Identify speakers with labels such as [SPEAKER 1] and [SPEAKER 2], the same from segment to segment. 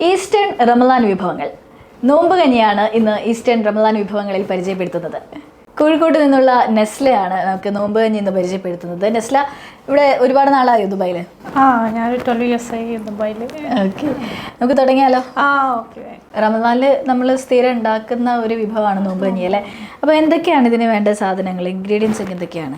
[SPEAKER 1] Eastern റമലാൻ വിഭവങ്ങൾ. നോമ്പ് കഞ്ഞിയാണ് ഇന്ന് ഈസ്റ്റേൺ റമലാൻ വിഭവങ്ങളിൽ പരിചയപ്പെടുത്തുന്നത്. കോഴിക്കോട് നിന്നുള്ള നെസ്ലയാണ് നമുക്ക് നോമ്പ് കഞ്ഞി ഇന്ന് പരിചയപ്പെടുത്തുന്നത്. നെസ്ല ഇവിടെ ഒരുപാട് നാളായോ ദുബായിൽ
[SPEAKER 2] ആ ഞാൻ ട്വൽവ് ഇയേഴ്സ് ആയി ദുബായിൽ
[SPEAKER 1] ഓക്കെ. നമുക്ക് തുടങ്ങിയാലോ?
[SPEAKER 2] ആ ഓക്കെ.
[SPEAKER 1] റമദാനിൽ നമ്മൾ സ്ഥിരം ഉണ്ടാക്കുന്ന ഒരു വിഭവമാണ് നോമ്പ് കഞ്ഞി അല്ലേ? അപ്പോൾ എന്തൊക്കെയാണ് ഇതിന് വേണ്ട സാധനങ്ങൾ ഇൻഗ്രീഡിയൻസ് ഒക്കെ എന്തൊക്കെയാണ്?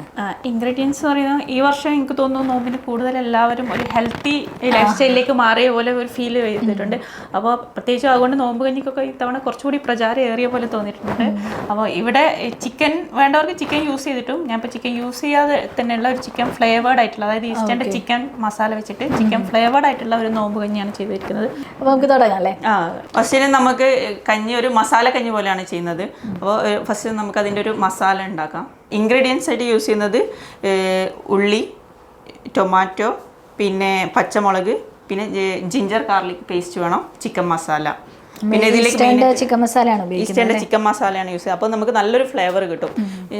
[SPEAKER 2] ഇൻഗ്രീഡിയൻസ് പറയുന്നത് ഈ വർഷം എനിക്ക് തോന്നുന്നു നോമ്പിന് കൂടുതൽ എല്ലാവരും ഒരു ഹെൽത്തി ലൈഫ് സ്റ്റൈലിലേക്ക് മാറിയ പോലെ ഒരു ഫീൽ ചെയ്തിട്ടുണ്ട്. അപ്പോൾ പ്രത്യേകിച്ച് അതുകൊണ്ട് നോമ്പ് കഞ്ഞിക്കൊക്കെ ഇത്തവണ കുറച്ചുകൂടി പ്രചാരം ഏറിയ പോലെ തോന്നിയിട്ടുണ്ട്. അപ്പോൾ ഇവിടെ ചിക്കൻ വേണ്ടവർക്ക് ചിക്കൻ യൂസ് ചെയ്തിട്ടും. ഞാൻ ഇപ്പോൾ ചിക്കൻ യൂസ് ചെയ്യാതെ തന്നെയുള്ള ഒരു ചിക്കൻ ഫ്ലേവേർഡ് ആയിട്ടുള്ള അതായത് ഈസ്റ്റേന്റെ ചിക്കൻ മസാല വെച്ചിട്ട് ചിക്കൻ ഫ്ലേവേർഡ് ആയിട്ടുള്ള ഒരു നോമ്പ് കഞ്ഞിയാണ് ചെയ്തിരിക്കുന്നത്.
[SPEAKER 1] അപ്പോൾ നമുക്ക് തുടങ്ങാം അല്ലേ?
[SPEAKER 3] ആ ഫസ്റ്റിന് നമുക്ക് കഞ്ഞി ഒരു മസാല കഞ്ഞി പോലെയാണ് ചെയ്യുന്നത്. അപ്പോൾ ഫസ്റ്റ് നമുക്ക് അതിന്റെ ഒരു മസാല ഉണ്ടാക്കാം. ഇൻഗ്രീഡിയൻസ് ആയിട്ട് യൂസ് ചെയ്യുന്നത് ഉള്ളി ടൊമാറ്റോ പിന്നെ പച്ചമുളക് പിന്നെ ജിഞ്ചർ ഗാർലിക് പേസ്റ്റ് വേണം ചിക്കൻ മസാല പിന്നെ ഇതിലേക്ക്
[SPEAKER 1] ചിക്കൻ മസാലയാണ്
[SPEAKER 3] ഈസ്റ്റേന്റെ ചിക്കൻ മസാലയാണ് യൂസ് ചെയ്യുക അപ്പോൾ നമുക്ക് നല്ലൊരു ഫ്ലേവർ കിട്ടും.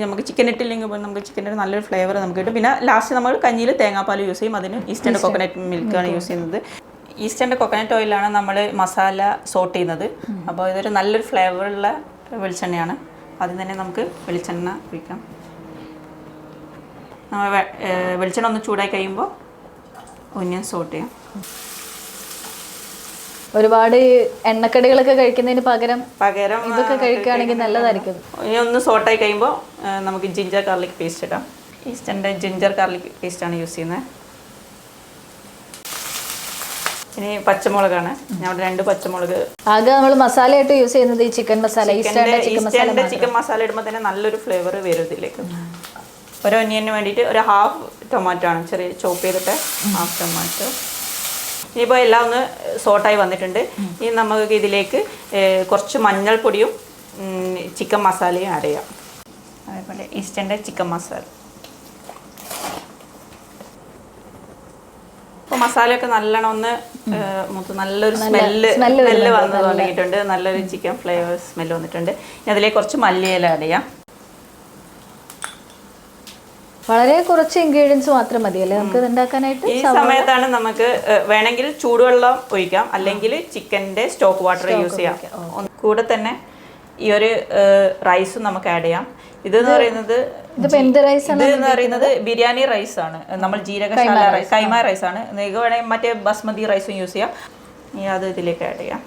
[SPEAKER 3] നമുക്ക് ചിക്കൻ ഇട്ടില്ലെങ്കിൽ പോലും നമുക്ക് ചിക്കന്റെ നല്ലൊരു ഫ്ലേവർ നമുക്ക് കിട്ടും. പിന്നെ ലാസ്റ്റ് നമ്മൾ കഞ്ഞിയിൽ തേങ്ങാപ്പാൽ യൂസ് ചെയ്യും. അതിന് ഈസ്റ്റേന്റെ കോക്കനട്ട് മിൽക്കാണ് യൂസ് ചെയ്യുന്നത്. ഈസ്റ്റേന്റെ കോക്കനട്ട് ഓയിലാണ് നമ്മൾ മസാല സോട്ട് ചെയ്യുന്നത്. അപ്പോൾ ഇതൊരു നല്ലൊരു ഫ്ലേവറുള്ള വെളിച്ചെണ്ണയാണ്. ആദ്യം തന്നെ നമുക്ക് വെളിച്ചെണ്ണ ഒഴിക്കാം. നമ്മൾ വെളിച്ചെണ്ണ ഒന്ന് ചൂടായി കഴിയുമ്പോൾ ഒന്നിയൻ സോട്ട് ചെയ്യാം.
[SPEAKER 1] ഒരുപാട് എണ്ണക്കടികളൊക്കെ കഴിക്കുന്നതിന് പകരം
[SPEAKER 3] പകരം
[SPEAKER 1] ഇതൊക്കെ കഴിക്കുകയാണെങ്കിൽ നല്ലതായിരിക്കും.
[SPEAKER 3] ഇനി ഒന്ന് സോട്ടായി കഴിയുമ്പോൾ നമുക്ക് ജിഞ്ചർ ഗാർലിക് പേസ്റ്റ് ഇടാം. ഈസ്റ്റന്റെ ജിഞ്ചർ ഗാർലിക് പേസ്റ്റാണ് യൂസ് ചെയ്യുന്നത്. ഇനി പച്ചമുളകാണ്. ഞാൻ ഇവിടെ രണ്ട് പച്ചമുളക്
[SPEAKER 1] ആകെ നമ്മൾ മസാലയായിട്ട് യൂസ് ചെയ്യുന്നത് ഈ ചിക്കൻ മസാല ഈസ്റ്റേണിന്റെ ചിക്കൻ
[SPEAKER 3] ചിക്കൻ മസാല ഇടുമ്പോൾ തന്നെ നല്ലൊരു ഫ്ലേവർ വരും ഇതിലേക്ക്. ഒരു ഒനിയന് വേണ്ടിയിട്ട് ഒരു ഹാഫ് ടൊമാറ്റോ ആണ്. ചെറിയ ചോപ്പ് ചെയ്തിട്ട് ഹാഫ് ടൊമാറ്റോ ഇനിയിപ്പോൾ എല്ലാം ഒന്ന് സോട്ടായി വന്നിട്ടുണ്ട്. ഇനി നമുക്ക് ഇതിലേക്ക് കുറച്ച് മഞ്ഞൾപ്പൊടിയും ചിക്കൻ മസാലയും ആഡ് ചെയ്യാം. അതേപോലെ ഈസ്റ്റന്റെ ചിക്കൻ മസാല. അപ്പോൾ മസാലയൊക്കെ നല്ലോണം ഒന്ന് മൊത്തം നല്ലൊരു സ്മെല്ല് സ്മെല്ല് വന്ന് തുടങ്ങിയിട്ടുണ്ട്. നല്ലൊരു ചിക്കൻ ഫ്ലേവർ സ്മെല്ല് വന്നിട്ടുണ്ട്. ഇനി അതിലേക്ക് കുറച്ച് മല്ലിയില ആഡ് ചെയ്യാം.
[SPEAKER 1] വളരെ കുറച്ച് ഇൻഗ്രീഡിയൻസ് മാത്രം മതി അല്ലേ? നമുക്ക് ഉണ്ടാക്കാനായിട്ട്
[SPEAKER 3] ഈ സമയത്താണ് നമുക്ക് വേണമെങ്കിൽ ചൂടുവെള്ളം ഒഴിക്കാം. അല്ലെങ്കിൽ ചിക്കന്റെ സ്റ്റോക്ക് വാട്ടർ യൂസ് ചെയ്യാം. കൂടെ തന്നെ ഈ ഒരു റൈസും നമുക്ക് ആഡ് ചെയ്യാം. ഇതെന്ന് പറയുന്നത്
[SPEAKER 1] ഇതിപ്പോ എന്ത് റൈസ്
[SPEAKER 3] ഇത് എന്ന് പറയുന്നത് ബിരിയാണി റൈസ് ആണ്. നമ്മൾ ജീരകശാല റൈസ് കൈമ റൈസ് ആണ്. നിങ്ങൾക്ക് വേണമെങ്കിൽ മറ്റേ ബസ്മതി റൈസും യൂസ് ചെയ്യാം. ഇനി അത് ഇതിലേക്ക് ആഡ് ചെയ്യാം.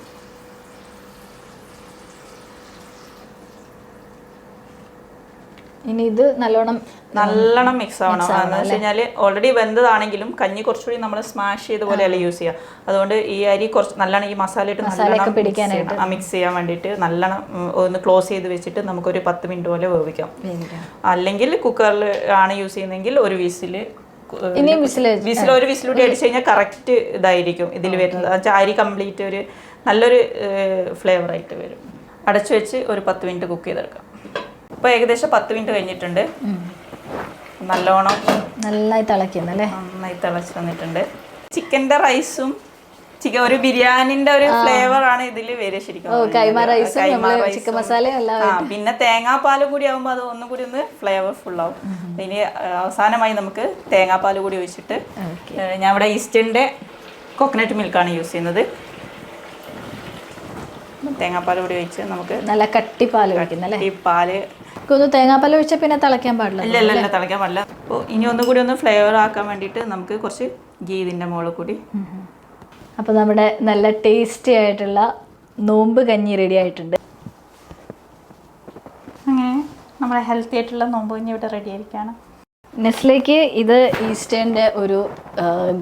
[SPEAKER 1] ഇനി ഇത് നല്ലോണം
[SPEAKER 3] നല്ലോണം മിക്സ് ആവണം. എന്ന് വെച്ച് കഴിഞ്ഞാൽ ഓൾറെഡി വെന്തതാണെങ്കിലും കഞ്ഞി കുറച്ചുകൂടി നമ്മൾ സ്മാഷ് ചെയ്ത പോലെയല്ല യൂസ് ചെയ്യുക അതുകൊണ്ട് ഈ അരി കുറച്ച് നല്ലോണം ഈ മസാല ഇട്ട് നല്ലോണം പിടിക്കാനായിട്ട്. മിക്സ് ചെയ്യാൻ വേണ്ടിയിട്ട് നല്ലോണം ഒന്ന് ക്ലോസ് ചെയ്ത് വെച്ചിട്ട് നമുക്കൊരു പത്ത് മിനിറ്റ് പോലെ വേവിക്കാം. അല്ലെങ്കിൽ കുക്കറിൽ ആണ് യൂസ് ചെയ്യുന്നതെങ്കിൽ ഒരു വിസിൽ
[SPEAKER 1] വിസിൽ
[SPEAKER 3] വിസിൽ ഒരു വിസിലൂടെ അടിച്ചു കഴിഞ്ഞാൽ കറക്റ്റ് ഇതായിരിക്കും ഇതിൽ വരുന്നത്. വെച്ചാൽ അരി കംപ്ലീറ്റ് ഒരു നല്ലൊരു ഫ്ലേവർ ആയിട്ട് വരും. അടച്ചു വെച്ച് ഒരു പത്ത് മിനിറ്റ് കുക്ക് ചെയ്തെടുക്കാം. ഇപ്പോൾ ഏകദേശം പത്ത് മിനിറ്റ് കഴിഞ്ഞിട്ടുണ്ട്. നല്ലോണം
[SPEAKER 1] നന്നായി തിളക്കുന്നല്ലേ
[SPEAKER 3] നന്നായി തിളച്ച് വന്നിട്ടുണ്ട്. ചിക്കന്റെ റൈസും ചിക്കൻ ഒരു ബിരിയാണിന്റെ ഒരു ഫ്ലേവർ ആണ് ഇതിൽ വരിക ശരിക്കും.
[SPEAKER 1] കൈമ റൈസും. ചിക്കൻ
[SPEAKER 3] പിന്നെ തേങ്ങാപ്പാൽ കൂടി ആവുമ്പോൾ അത് ഒന്നും കൂടി ഒന്ന് ഫ്ലേവർഫുൾ ആവും. ഇനി അവസാനമായി നമുക്ക് തേങ്ങാപ്പാൽ കൂടി ഒഴിച്ചിട്ട് ഞാൻ ഇവിടെ ഈസ്റ്റിന്റെ കോക്കനട്ട് മിൽക്കാണ് യൂസ് ചെയ്യുന്നത്. തേങ്ങാപ്പാൽ കൂടി ഒഴിച്ച് നമുക്ക്
[SPEAKER 1] നല്ല കട്ടിപ്പാൽ
[SPEAKER 3] പാൽ
[SPEAKER 1] ഒന്ന് തേങ്ങാപ്പാൽ ഒഴിച്ചാൽ പിന്നെ തിളയ്ക്കാൻ പാടില്ല.
[SPEAKER 3] ഇല്ല ഇല്ല ഇല്ല തിളയ്ക്കാൻ പാടില്ല. അപ്പോൾ ഇനി ഒന്നും കൂടി ഒന്ന് ഫ്ലേവർ ആക്കാൻ വേണ്ടിയിട്ട് നമുക്ക് കുറച്ച് ഗീ ഇതിന്റെ മുകളിൽ കൂടി.
[SPEAKER 1] അപ്പോൾ നമ്മുടെ നല്ല ടേസ്റ്റി ആയിട്ടുള്ള നോമ്പ് കഞ്ഞി റെഡി ആയിട്ടുണ്ട്.
[SPEAKER 2] അങ്ങനെ നമ്മുടെ ഹെൽത്തി ആയിട്ടുള്ള നോമ്പ് കഞ്ഞി ഇവിടെ റെഡി ആയിരിക്കുകയാണ്
[SPEAKER 1] നെസ്ലേക്ക് ഇത് ഈസ്റ്റേണിന്റെ ഒരു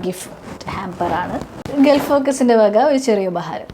[SPEAKER 1] ഗിഫ്റ്റ് ഹാമ്പറാണ് ഗൾഫ് ഫോക്കസിന്റെ വക ഒരു ചെറിയ ഉപഹാരം.